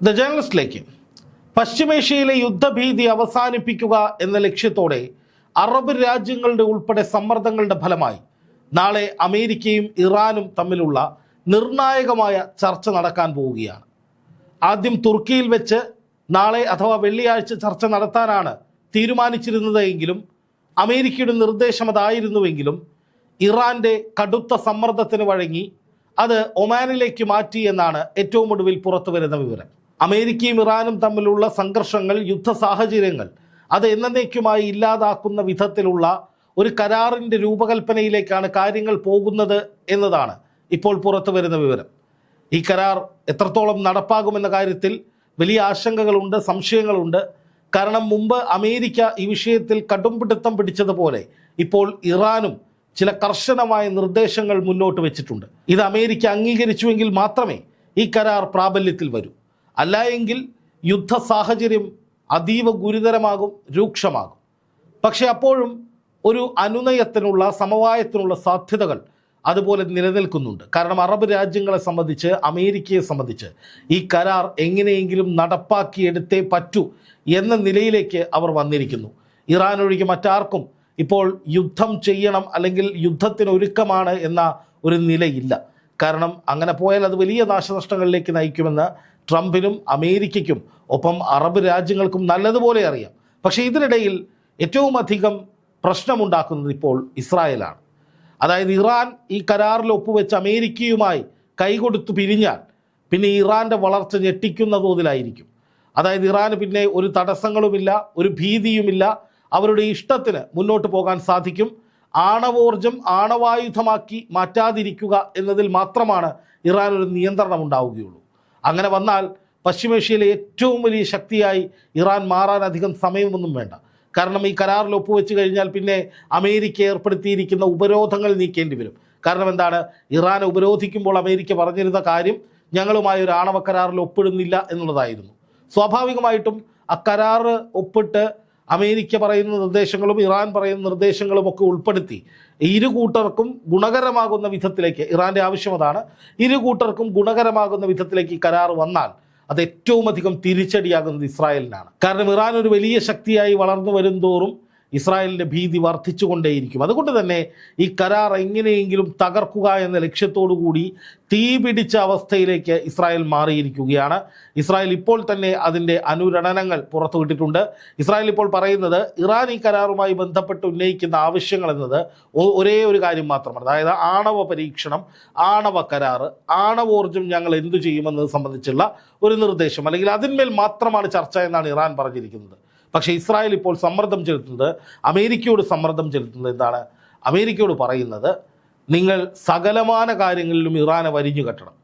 The ജേണലിസ്റ്റിലേക്ക് പശ്ചിമേഷ്യയിലെ യുദ്ധഭീതി അവസാനിപ്പിക്കുക എന്ന ലക്ഷ്യത്തോടെ അറബ് രാജ്യങ്ങളുടെ ഉൾപ്പെടെ സമ്മർദ്ദങ്ങളുടെ ഫലമായി നാളെ അമേരിക്കയും ഇറാനും തമ്മിലുള്ള നിർണായകമായ ചർച്ച നടക്കാൻ പോവുകയാണ്. ആദ്യം തുർക്കിയിൽ വെച്ച് നാളെ അഥവാ വെള്ളിയാഴ്ച ചർച്ച നടത്താനാണ് തീരുമാനിച്ചിരുന്നത് എങ്കിലും അമേരിക്കയുടെ നിർദ്ദേശം അതായിരുന്നുവെങ്കിലും ഇറാന്റെ കടുത്ത സമ്മർദ്ദത്തിന് വഴങ്ങി അത് ഒമാനിലേക്ക് മാറ്റി എന്നാണ് ഏറ്റവും ഒടുവിൽ പുറത്തു വരുന്ന വിവരം. അമേരിക്കയും ഇറാനും തമ്മിലുള്ള സംഘർഷങ്ങൾ യുദ്ധ സാഹചര്യങ്ങൾ അത് എന്നേക്കുമായി ഇല്ലാതാക്കുന്ന വിധത്തിലുള്ള ഒരു കരാറിന്റെ രൂപകൽപ്പനയിലേക്കാണ് കാര്യങ്ങൾ പോകുന്നത് എന്നതാണ് ഇപ്പോൾ പുറത്തു വരുന്ന വിവരം. ഈ കരാർ എത്രത്തോളം നടപ്പാകുമെന്ന കാര്യത്തിൽ വലിയ ആശങ്കകളുണ്ട് സംശയങ്ങളുണ്ട്. കാരണം മുമ്പ് അമേരിക്ക ഈ വിഷയത്തിൽ കടുംപിടുത്തം പിടിച്ചതുപോലെ ഇപ്പോൾ ഇറാനും ചില കർശനമായ നിർദ്ദേശങ്ങൾ മുന്നോട്ട് വെച്ചിട്ടുണ്ട്. ഇത് അമേരിക്ക അംഗീകരിച്ചുവെങ്കിൽ മാത്രമേ ഈ കരാർ പ്രാബല്യത്തിൽ വരൂ. അല്ല എങ്കിൽ യുദ്ധ സാഹചര്യം അതീവ ഗുരുതരമാകും രൂക്ഷമാകും. പക്ഷെ അപ്പോഴും ഒരു അനുനയത്തിനുള്ള സമവായത്തിനുള്ള സാധ്യതകൾ അതുപോലെ നിലനിൽക്കുന്നുണ്ട്. കാരണം അറബ് രാജ്യങ്ങളെ സംബന്ധിച്ച് അമേരിക്കയെ സംബന്ധിച്ച് ഈ കരാർ എങ്ങനെയെങ്കിലും നടപ്പാക്കിയെടുത്തേ പറ്റൂ എന്ന നിലയിലേക്ക് അവർ വന്നിരിക്കുന്നു. ഇറാൻ ഒഴികെ മറ്റാർക്കും ഇപ്പോൾ യുദ്ധം ചെയ്യണം അല്ലെങ്കിൽ യുദ്ധത്തിന് ഒരുക്കമാണ് എന്ന ഒരു നിലയില്ല. കാരണം അങ്ങനെ പോയാൽ അത് വലിയ നാശനഷ്ടങ്ങളിലേക്ക് നയിക്കുമെന്ന് ട്രംപിനും അമേരിക്കയ്ക്കും ഒപ്പം അറബ് രാജ്യങ്ങൾക്കും നല്ലതുപോലെ അറിയാം. പക്ഷേ ഇതിനിടയിൽ ഏറ്റവും അധികം പ്രശ്നമുണ്ടാക്കുന്നത് ഇപ്പോൾ ഇസ്രായേലാണ്. അതായത് ഇറാൻ ഈ കരാറിൽ ഒപ്പുവെച്ച് അമേരിക്കയുമായി കൈകൊടുത്തു പിരിഞ്ഞാൽ പിന്നെ ഇറാന്റെ വളർച്ച ഞെട്ടിക്കുന്ന തോതിലായിരിക്കും. അതായത് ഇറാന് പിന്നെ ഒരു തടസ്സങ്ങളുമില്ല ഒരു ഭീതിയുമില്ല. അവരുടെ ഇഷ്ടത്തിന് മുന്നോട്ട് പോകാൻ സാധിക്കും. ആണവോർജം ആണവായുധമാക്കി മാറ്റാതിരിക്കുക എന്നതിൽ മാത്രമാണ് ഇറാൻ ഒരു നിയന്ത്രണം ഉണ്ടാവുകയുള്ളൂ. അങ്ങനെ വന്നാൽ പശ്ചിമേഷ്യയിലെ ഏറ്റവും വലിയ ശക്തിയായി ഇറാൻ മാറാൻ അധികം സമയമൊന്നും വേണ്ട. കാരണം ഈ കരാറിൽ ഒപ്പുവെച്ച് കഴിഞ്ഞാൽ പിന്നെ അമേരിക്ക ഏർപ്പെടുത്തിയിരിക്കുന്ന ഉപരോധങ്ങൾ നീക്കേണ്ടി വരും. കാരണം എന്താണ്? ഇറാനെ ഉപരോധിക്കുമ്പോൾ അമേരിക്ക പറഞ്ഞിരുന്ന കാര്യം ഞങ്ങളുമായി ഒരു ആണവ കരാറിൽ ഒപ്പിടുന്നില്ല എന്നുള്ളതായിരുന്നു. സ്വാഭാവികമായിട്ടും ആ കരാറ് ഒപ്പിട്ട് അമേരിക്ക പറയുന്ന നിർദ്ദേശങ്ങളും ഇറാൻ പറയുന്ന നിർദ്ദേശങ്ങളും ഒക്കെ ഉൾപ്പെടുത്തി ഇരു കൂട്ടർക്കും ഗുണകരമാകുന്ന വിധത്തിലേക്ക് ഇറാന്റെ ആവശ്യം അതാണ്. ഇരു കൂട്ടർക്കും ഗുണകരമാകുന്ന വിധത്തിലേക്ക് കരാർ വന്നാൽ അത് ഏറ്റവും അധികം തിരിച്ചടിയാകുന്നത് ഇസ്രായേലിനാണ്. കാരണം ഇറാൻ ഒരു വലിയ ശക്തിയായി വളർന്നു വരും തോറും ഇസ്രായേലിന്റെ ഭീതി വർദ്ധിച്ചുകൊണ്ടേയിരിക്കും. അതുകൊണ്ട് തന്നെ ഈ കരാർ എങ്ങനെയെങ്കിലും തകർക്കുക എന്ന ലക്ഷ്യത്തോടു കൂടി തീ പിടിച്ച അവസ്ഥയിലേക്ക് ഇസ്രായേൽ മാറിയിരിക്കുകയാണ്. ഇസ്രായേൽ ഇപ്പോൾ തന്നെ അതിന്റെ അനുരണനങ്ങൾ പുറത്തുവിട്ടിട്ടുണ്ട്. ഇസ്രായേൽ ഇപ്പോൾ പറയുന്നത് ഇറാൻ ഈ കരാറുമായി ബന്ധപ്പെട്ട് ഉന്നയിക്കുന്ന ആവശ്യങ്ങൾ എന്നത് ഒരേ ഒരു കാര്യം മാത്രമാണ്. അതായത് ആണവ പരീക്ഷണം ആണവ കരാർ ആണവോർജം ഞങ്ങൾ എന്തു ചെയ്യുമെന്നത് സംബന്ധിച്ചുള്ള ഒരു നിർദ്ദേശം. അല്ലെങ്കിൽ അതിന്മേൽ മാത്രമാണ് ചർച്ച എന്നാണ് ഇറാൻ പറഞ്ഞിരിക്കുന്നത്. പക്ഷേ ഇസ്രായേൽ ഇപ്പോൾ സമ്മർദ്ദം ചെലുത്തുന്നത് അമേരിക്കയോട് സമ്മർദ്ദം ചെലുത്തുന്നത് എന്താണ്? അമേരിക്കയോട് പറയുന്നത് നിങ്ങൾ സകലമാന കാര്യങ്ങളിലും ഇറാനെ വരിഞ്ഞു കെട്ടണം.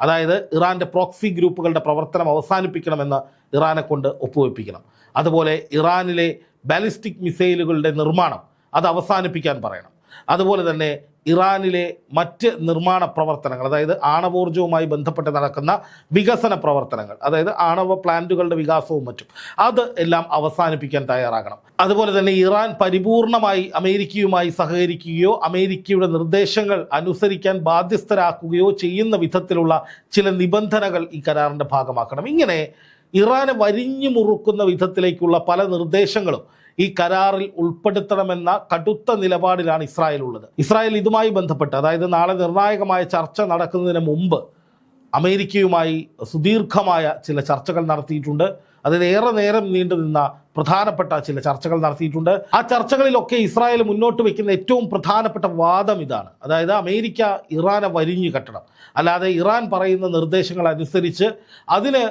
അതായത് ഇറാന്റെ പ്രോക്സി ഗ്രൂപ്പുകളുടെ പ്രവർത്തനം അവസാനിപ്പിക്കണമെന്ന് ഇറാനെ കൊണ്ട് ഒപ്പുവെപ്പിക്കണം. അതുപോലെ ഇറാനിലെ ബാലിസ്റ്റിക് മിസൈലുകളുടെ നിർമ്മാണം അത് അവസാനിപ്പിക്കാൻ പറയണം. അതുപോലെ തന്നെ ഇറാനിലെ മറ്റ് നിർമ്മാണ പ്രവർത്തനങ്ങൾ അതായത് ആണവോർജവുമായി ബന്ധപ്പെട്ട് നടക്കുന്ന വികസന പ്രവർത്തനങ്ങൾ അതായത് ആണവ പ്ലാന്റുകളുടെ വികാസവും മറ്റും അത് എല്ലാം അവസാനിപ്പിക്കാൻ തയ്യാറാകണം. അതുപോലെ തന്നെ ഇറാൻ പരിപൂർണമായി അമേരിക്കയുമായി സഹകരിക്കുകയോ അമേരിക്കയുടെ നിർദ്ദേശങ്ങൾ അനുസരിക്കാൻ ബാധ്യസ്ഥരാക്കുകയോ ചെയ്യുന്ന വിധത്തിലുള്ള ചില നിബന്ധനകൾ ഈ കരാറിന്റെ ഭാഗമാക്കണം. ഇങ്ങനെ ഇറാനെ വരിഞ്ഞു മുറുക്കുന്ന വിധത്തിലേക്കുള്ള പല നിർദ്ദേശങ്ങളും ഈ കരാറിൽ ഉൾപ്പെടുത്തണമെന്ന കടുത്ത നിലപാടിലാണ് ഇസ്രായേൽ ഉള്ളത് ഇസ്രായേൽ ഇതുമായി ബന്ധപ്പെട്ട് അതായത് നാളെ നിർണായകമായ ചർച്ച നടക്കുന്നതിന് മുമ്പ് അമേരിക്കയുമായി സുദീർഘമായ ചില ചർച്ചകൾ നടത്തിയിട്ടുണ്ട്. അതിലേറെ നേരം നീണ്ടു നിന്ന പ്രധാനപ്പെട്ട ചില ചർച്ചകൾ നടത്തിയിട്ടുണ്ട്. ആ ചർച്ചകളിലൊക്കെ ഇസ്രായേൽ മുന്നോട്ട് വയ്ക്കുന്ന ഏറ്റവും പ്രധാനപ്പെട്ട വാദം ഇതാണ്. അതായത് അമേരിക്ക ഇറാനെ വരിഞ്ഞു കെട്ടണം. അല്ലാതെ ഇറാൻ പറയുന്ന നിർദ്ദേശങ്ങൾ അനുസരിച്ച് അതിന്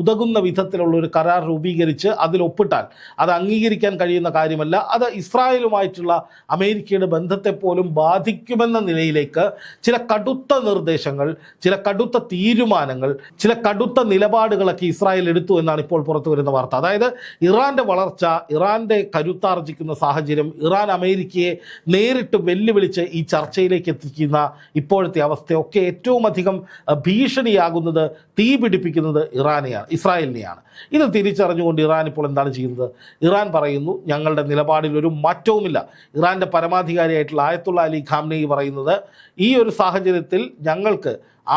ഉതകുന്ന വിധത്തിലുള്ള ഒരു കരാർ രൂപീകരിച്ച് അതിൽ ഒപ്പിട്ടാൽ അത് അംഗീകരിക്കാൻ കഴിയുന്ന കാര്യമല്ല. അത് ഇസ്രായേലുമായിട്ടുള്ള അമേരിക്കയുടെ ബന്ധത്തെ പോലും ബാധിക്കുമെന്ന നിലയിലേക്ക് ചില കടുത്ത നിർദ്ദേശങ്ങൾ ചില കടുത്ത തീരുമാനങ്ങൾ ചില കടുത്ത നിലപാടുകളൊക്കെ ഇസ്രായേൽ എടുത്തു എന്നാണ് ഇപ്പോൾ പുറത്തു വരുന്ന വാർത്ത. അതായത് ഇറാന്റെ വളർച്ച ഇറാന്റെ കരുത്താർജിക്കുന്ന സാഹചര്യം ഇറാൻ അമേരിക്കയെ നേരിട്ട് വെല്ലുവിളിച്ച് ഈ ചർച്ചയിലേക്ക് എത്തിക്കുന്ന ഇപ്പോഴത്തെ അവസ്ഥയൊക്കെ ഏറ്റവും അധികം ഭീഷണിയാകുന്നത് തീ പിടിപ്പിക്കുന്നത് ഇറാനെയാണ് ഇസ്രായേലിനെയാണ്. ഇത് തിരിച്ചറിഞ്ഞുകൊണ്ട് ഇറാൻ ഇപ്പോൾ എന്താണ് ചെയ്യുന്നത്? ഇറാൻ പറയുന്നു ഞങ്ങളുടെ നിലപാടിൽ ഒരു മാറ്റവുമില്ല. ഇറാന്റെ പരമാധികാരിയായിട്ടുള്ള ആയത്തുള്ള അലി ഖാംനെയി പറയുന്നത് ഈ ഒരു സാഹചര്യത്തിൽ ഞങ്ങൾക്ക്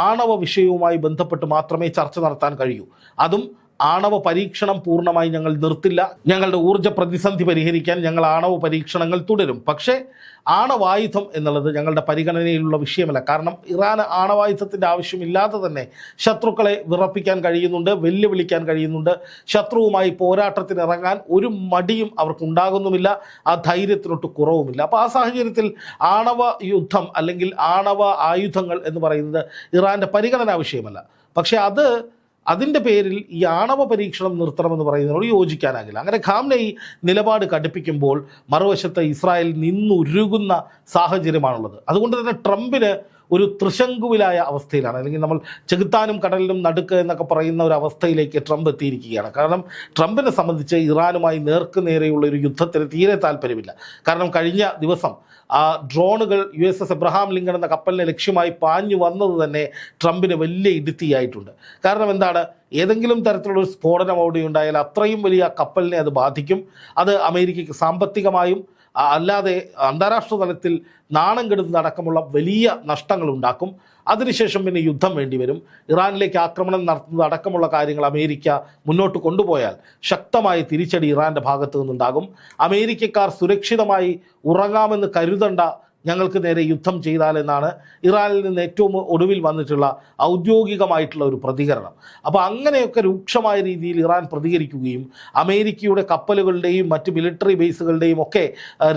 ആണവ വിഷയവുമായി ബന്ധപ്പെട്ട് മാത്രമേ ചർച്ച നടത്താൻ കഴിയൂ. അതും ആണവ പരീക്ഷണം പൂർണമായി ഞങ്ങൾ നിർത്തില്ല. ഞങ്ങളുടെ ഊർജ പ്രതിസന്ധി പരിഹരിക്കാൻ ഞങ്ങൾ ആണവ പരീക്ഷണങ്ങൾ തുടരും. പക്ഷേ ആണവായുധം എന്നുള്ളത് ഞങ്ങളുടെ പരിഗണനയിലുള്ള വിഷയമല്ല. കാരണം ഇറാൻ ആണവായുധത്തിന്റെ ആവശ്യമില്ലാതെ തന്നെ ശത്രുക്കളെ വിറപ്പിക്കാൻ കഴിയുന്നുണ്ട് വെല്ലുവിളിക്കാൻ കഴിയുന്നുണ്ട്. ശത്രുവുമായി പോരാട്ടത്തിന് ഇറങ്ങാൻ ഒരു മടിയും അവർക്കുണ്ടാകുന്നുമില്ല ആ ധൈര്യത്തിനൊട്ട് കുറവുമില്ല. അപ്പോൾ ആ സാഹചര്യത്തിൽ ആണവ യുദ്ധം അല്ലെങ്കിൽ ആണവ ആയുധങ്ങൾ എന്ന് പറയുന്നത് ഇറാന്റെ പരിഗണന വിഷയമല്ല. പക്ഷേ അത് അതിന്റെ പേരിൽ ഈ ആണവ പരീക്ഷണം നിർത്തണമെന്ന് പറയുന്നതിനോട് യോജിക്കാനാകില്ല. അങ്ങനെ ഖാംനെ ഈ നിലപാട് കടുപ്പിക്കുമ്പോൾ മറുവശത്ത് ഇസ്രായേൽ നിന്നുരുകുന്ന സാഹചര്യമാണുള്ളത്. അതുകൊണ്ട് തന്നെ ട്രംപിന് ഒരു തൃശങ്കുവിലായ അവസ്ഥയിലാണ്. അല്ലെങ്കിൽ നമ്മൾ ചെകുത്താനും കടലിനും നടുക്ക് എന്നൊക്കെ പറയുന്ന ഒരു അവസ്ഥയിലേക്ക് ട്രംപ് എത്തിയിരിക്കുകയാണ്. കാരണം ട്രംപിനെ സംബന്ധിച്ച് ഇറാനുമായി നേർക്ക് നേരെയുള്ള ഒരു യുദ്ധത്തിന് തീരെ താല്പര്യമില്ല. കാരണം കഴിഞ്ഞ ദിവസം ആ ഡ്രോണുകൾ U S S Abraham Lincoln എന്ന കപ്പലിനെ ലക്ഷ്യമായി പാഞ്ഞു വന്നത് തന്നെ ട്രംപിന് വലിയ ഇടുത്തിയായിട്ടുണ്ട്. കാരണം എന്താണ്? ഏതെങ്കിലും തരത്തിലുള്ള ഒരു സ്ഫോടനം അവിടെ ഉണ്ടായാൽ അത്രയും വലിയ കപ്പലിനെ അത് ബാധിക്കും. അത് അമേരിക്കയ്ക്ക് സാമ്പത്തികമായും അല്ലാതെ അന്താരാഷ്ട്ര തലത്തിൽ നാണം കെടുത്തുന്ന അടക്കമുള്ള വലിയ നഷ്ടങ്ങൾ ഉണ്ടാക്കും. അതിനുശേഷം പിന്നെ യുദ്ധം വേണ്ടിവരും ഇറാനിലേക്ക് ആക്രമണം നടത്തുന്നത് അടക്കമുള്ള കാര്യങ്ങൾ അമേരിക്ക മുന്നോട്ട് കൊണ്ടുപോയാൽ ശക്തമായ തിരിച്ചടി ഇറാന്റെ ഭാഗത്തു നിന്നുണ്ടാകും. അമേരിക്കക്കാർ സുരക്ഷിതമായി ഉറങ്ങാമെന്ന് കരുതണ്ട ഞങ്ങൾക്ക് നേരെ യുദ്ധം ചെയ്താലെന്നാണ് ഇറാനിൽ നിന്ന് ഏറ്റവും ഒടുവിൽ വന്നിട്ടുള്ള ഔദ്യോഗികമായിട്ടുള്ള ഒരു പ്രതികരണം. അപ്പോൾ അങ്ങനെയൊക്കെ രൂക്ഷമായ രീതിയിൽ ഇറാൻ പ്രതികരിക്കുകയും അമേരിക്കയുടെ കപ്പലുകളുടെയും മറ്റ് മിലിറ്ററി ബേസുകളുടെയും ഒക്കെ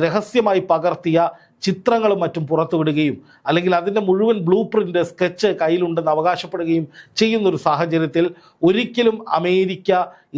രഹസ്യമായി പകർത്തിയ ചിത്രങ്ങളും മറ്റും പുറത്തുവിടുകയും അല്ലെങ്കിൽ അതിന്റെ മുഴുവൻ ബ്ലൂ പ്രിന്റ് സ്കെച്ച് കയ്യിലുണ്ടെന്ന് അവകാശപ്പെടുകയും ചെയ്യുന്നൊരു സാഹചര്യത്തിൽ ഒരിക്കലും അമേരിക്ക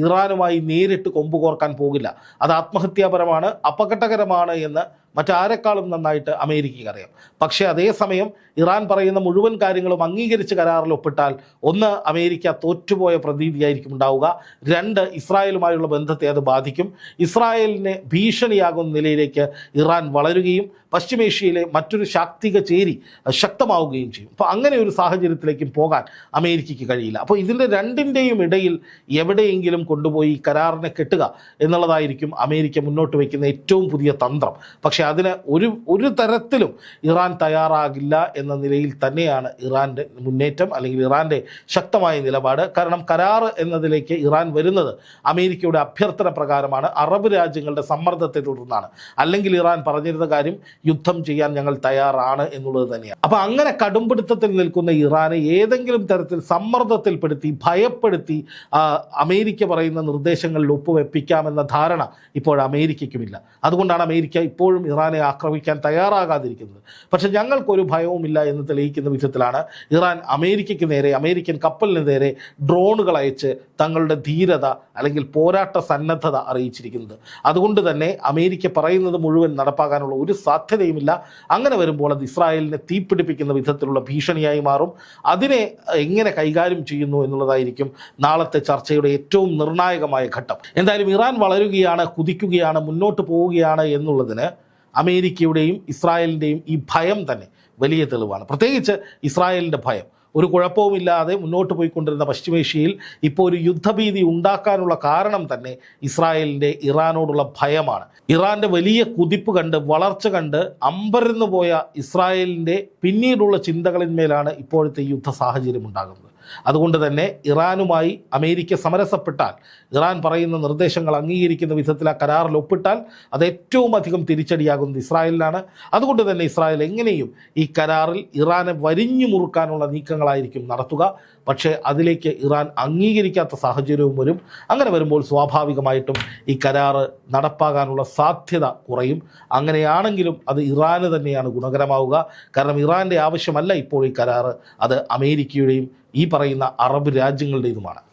ഇറാനുമായി നേരിട്ട് കൊമ്പുകോർക്കാൻ പോകില്ല. അത് ആത്മഹത്യാപരമാണ് അപകടകരമാണ് എന്ന് മറ്റാരെക്കാളും നന്നായിട്ട് അമേരിക്കയ്ക്ക് അറിയാം. പക്ഷേ അതേസമയം ഇറാൻ പറയുന്ന മുഴുവൻ കാര്യങ്ങളും അംഗീകരിച്ച് കരാറിൽ ഒപ്പിട്ടാൽ ഒന്ന് അമേരിക്ക തോറ്റുപോയ പ്രതീതിയായിരിക്കും ഉണ്ടാവുക. രണ്ട് ഇസ്രായേലുമായുള്ള ബന്ധത്തെ അത് ബാധിക്കും. ഇസ്രായേലിനെ ഭീഷണിയാകുന്ന നിലയിലേക്ക് ഇറാൻ വളരുകയും പശ്ചിമേഷ്യയിലെ മറ്റൊരു ശാക്തിക ചേരി ശക്തമാവുകയും ചെയ്യും. അപ്പോൾ അങ്ങനെ ഒരു സാഹചര്യത്തിലേക്കും പോകാൻ അമേരിക്കയ്ക്ക് കഴിയില്ല. അപ്പോൾ ഇതിന്റെ രണ്ടിന്റെയും ഇടയിൽ എവിടെയെങ്കിലും കൊണ്ടുപോയി കരാറിനെ കെട്ടുക എന്നുള്ളതായിരിക്കും അമേരിക്ക മുന്നോട്ട് വയ്ക്കുന്ന ഏറ്റവും പുതിയ തന്ത്രം. പക്ഷേ അതിന് ഒരു ഒരു തരത്തിലും ഇറാൻ തയ്യാറാകില്ല എന്ന നിലയിൽ തന്നെയാണ് ഇറാന്റെ മുന്നേറ്റം അല്ലെങ്കിൽ ഇറാന്റെ ശക്തമായ നിലപാട്. കാരണം കരാർ എന്നതിലേക്ക് ഇറാൻ വരുന്നത് അമേരിക്കയുടെ അഭ്യർത്ഥന പ്രകാരമാണ്. അറബ് രാജ്യങ്ങളുടെ സമ്മർദ്ദത്തെ തുടർന്നാണ്. അല്ലെങ്കിൽ ഇറാൻ പറഞ്ഞിരുന്ന കാര്യം യുദ്ധം ചെയ്യാൻ ഞങ്ങൾ തയ്യാറാണ് എന്നുള്ളത് തന്നെയാണ്. അപ്പോൾ അങ്ങനെ കടുംപിടുത്തത്തിൽ നിൽക്കുന്ന ഇറാനെ ഏതെങ്കിലും തരത്തിൽ സമ്മർദ്ദത്തിൽപ്പെടുത്തി ഭയപ്പെടുത്തി അമേരിക്ക പറയുന്ന നിർദ്ദേശങ്ങളിൽ ഒപ്പുവെപ്പിക്കാമെന്ന ധാരണ ഇപ്പോൾ അമേരിക്കയ്ക്കുമില്ല. അതുകൊണ്ടാണ് അമേരിക്ക ഇപ്പോഴും ഇറാനെ ആക്രമിക്കാൻ തയ്യാറാകാതിരിക്കുന്നത്. പക്ഷെ ഞങ്ങൾക്കൊരു ഭയവുമില്ല എന്ന് തെളിയിക്കുന്ന വിധത്തിലാണ് ഇറാൻ അമേരിക്കയ്ക്ക് നേരെ അമേരിക്കൻ കപ്പലിന് നേരെ ഡ്രോണുകൾ അയച്ച് തങ്ങളുടെ ധീരത അല്ലെങ്കിൽ പോരാട്ട സന്നദ്ധത അറിയിച്ചിരിക്കുന്നത്. അതുകൊണ്ട് തന്നെ അമേരിക്ക പറയുന്നത് മുഴുവൻ നടപ്പാക്കാനുള്ള ഒരു സാധ്യതയുമില്ല. അങ്ങനെ വരുമ്പോൾ അത് ഇസ്രായേലിനെ തീപിടിപ്പിക്കുന്ന വിധത്തിലുള്ള ഭീഷണിയായി മാറും. അതിനെ എങ്ങനെ കൈകാര്യം ചെയ്യുന്നു എന്നുള്ളതായിരിക്കും നാളത്തെ ചർച്ചയുടെ ഏറ്റവും നിർണായകമായ ഘട്ടം. എന്തായാലും ഇറാൻ വളരുകയാണ് കുതിക്കുകയാണ് മുന്നോട്ട് പോവുകയാണ് എന്നുള്ളതിന് അമേരിക്കയുടെയും ഇസ്രായേലിന്റെയും ഈ ഭയം തന്നെ വലിയ തെളിവാണ്. പ്രത്യേകിച്ച് ഇസ്രായേലിന്റെ ഭയം. ഒരു കുഴപ്പവുമില്ലാതെ മുന്നോട്ട് പോയിക്കൊണ്ടിരുന്ന പശ്ചിമേഷ്യയിൽ ഇപ്പോൾ ഒരു യുദ്ധഭീതി ഉണ്ടാക്കാനുള്ള കാരണം തന്നെ ഇസ്രായേലിന്റെ ഇറാനോടുള്ള ഭയമാണ്. ഇറാന്റെ വലിയ കുതിപ്പ് കണ്ട് വളർച്ച കണ്ട് അമ്പരന്ന് പോയ ഇസ്രായേലിന്റെ പിന്നീടുള്ള ചിന്തകളിന്മേലാണ് ഇപ്പോഴത്തെ യുദ്ധ സാഹചര്യം ഉണ്ടാകുന്നത്. അതുകൊണ്ട് തന്നെ ഇറാനുമായി അമേരിക്ക സമരസപ്പെട്ടാൽ ഇറാൻ പറയുന്ന നിർദ്ദേശങ്ങൾ അംഗീകരിക്കുന്ന വിധത്തിൽ ആ കരാറിൽ ഒപ്പിട്ടാൽ അത് ഏറ്റവും അധികം തിരിച്ചടിയാകുന്നത് ഇസ്രായേലിനാണ്. അതുകൊണ്ട് തന്നെ ഇസ്രായേൽ എങ്ങനെയും ഈ കരാറിൽ ഇറാനെ വരിഞ്ഞു മുറുക്കാനുള്ള നീക്കങ്ങളായിരിക്കും നടത്തുക. പക്ഷേ അതിലേക്ക് ഇറാൻ അംഗീകരിക്കാത്ത സാഹചര്യവും വരും. അങ്ങനെ വരുമ്പോൾ സ്വാഭാവികമായിട്ടും ഈ കരാറ് നടപ്പാകാനുള്ള സാധ്യത കുറയും. അങ്ങനെയാണെങ്കിലും അത് ഇറാന് തന്നെയാണ് ഗുണകരമാവുക. കാരണം ഇറാന്റെ ആവശ്യമല്ല ഇപ്പോൾ ഈ കരാറ്. അത് അമേരിക്കയുടെയും ഈ പറയുന്ന അറബ് രാജ്യങ്ങളുടേതുമാണ്.